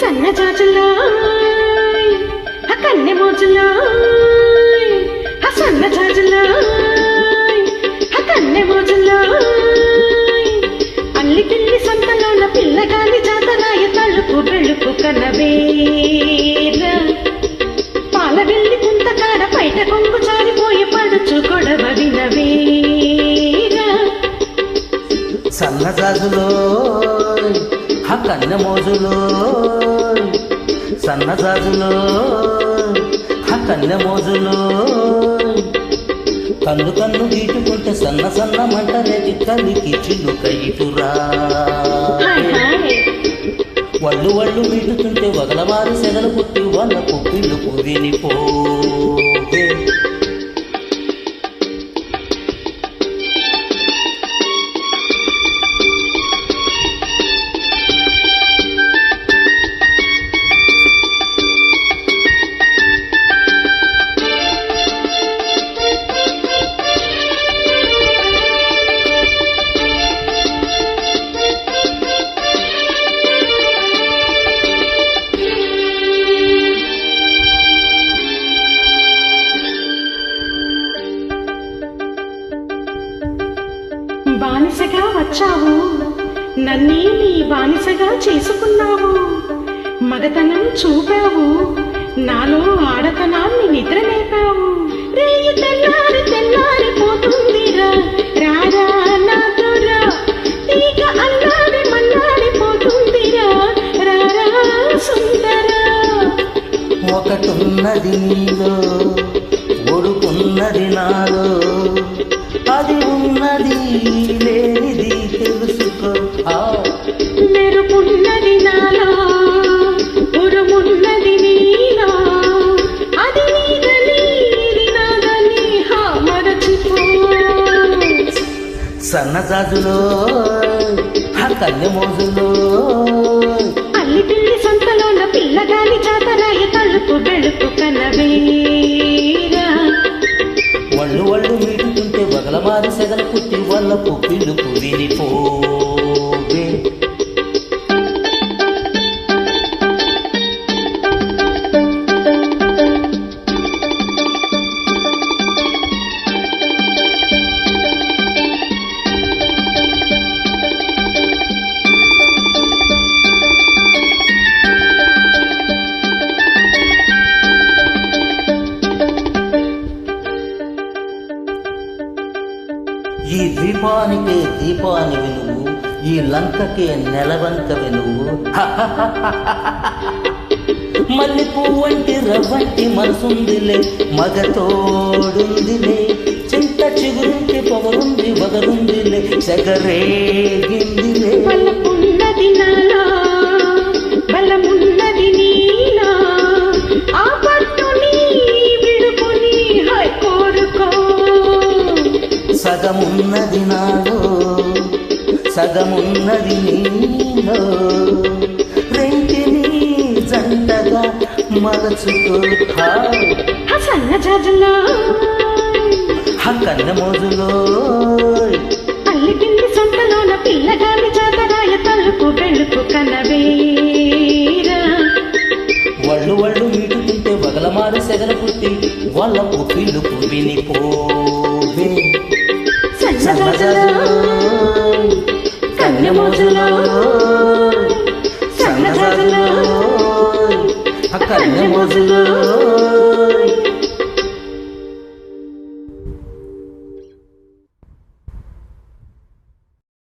సన్న జాజులాయ్ ఆ కన్నె మోజులాయ్ ఆ సన్న జాజులాయ్ ఆ కన్నె మోజులాయ్. అల్లి పిల్లి సొంతలోన పిల్లగాని జాతరాయ తలుపు వెలుపు కనవేర పాల వెళ్ళి కుంతకాడ బయట కొంగు జారిపోయి పడుచు గొడవ వినవేర సన్న జాజులో ఆ కన్నె మోజులో సన్నజాజులో ఆ కన్నె మోజులో. కన్ను కన్ను గీటుకుంటే సన్న సన్న మంట రేటి కలికి చిలుక ఇటురా వళ్ళు వళ్ళు వీటుతుంటే వగలవారి సెగలు పుట్టి వాళ్ళ పుట్టిల్లు వినిపోవే బానిసగా వచ్చావు. నన్నే నీ బానిసగా చేసుకున్నావు. మగతనం చూపావు. నాలో ఆడతనాన్ని నిద్రలేపావు రేయి తెల్లారి తెల్లారి పోతుందిరా. రారా నాతోరా తీగ అల్లాడి మల్లాడి పోతుందిరా. రారా ఒకటున్నది నీలో ఒడుకున్నది నాలో. అది ఉన్నది లేనిది తెలుసుకో. మెరుపున్నది నాలో ఉరుమున్నది నీలో. అది సన్నజాజులో ఆ కన్నె మోజులో పుట్టి వాళ్ళ పుట్టిల్లుకు ఈ దీపానికే దీపానివి నువ్వు ఈ లంకకే నెలవంకవి నువ్వు. మల్లి వంటి రవ్వంటి మనసుందిలే మగతోడుందిలే. చింత చిగురుంటి పొగరుంది వగరుందిలే సెగరేగిందిలే సగమున్నది నాలో సగమున్నది నీలో. రెంటిని జంటగా మలచుకో సన్న జాజులో. కన్నె మోజులో అల్లి పిండి సొంతలోన పిల్లగాలి జాతరాయ తలుపు బెళుపు కనవేరా. వళ్ళు వళ్ళు మీటుతుంటే వగలమారు సెగలు పుట్టి వాళ్ళ పుట్టిల్లు వినిపోవే కన్నె మోజులో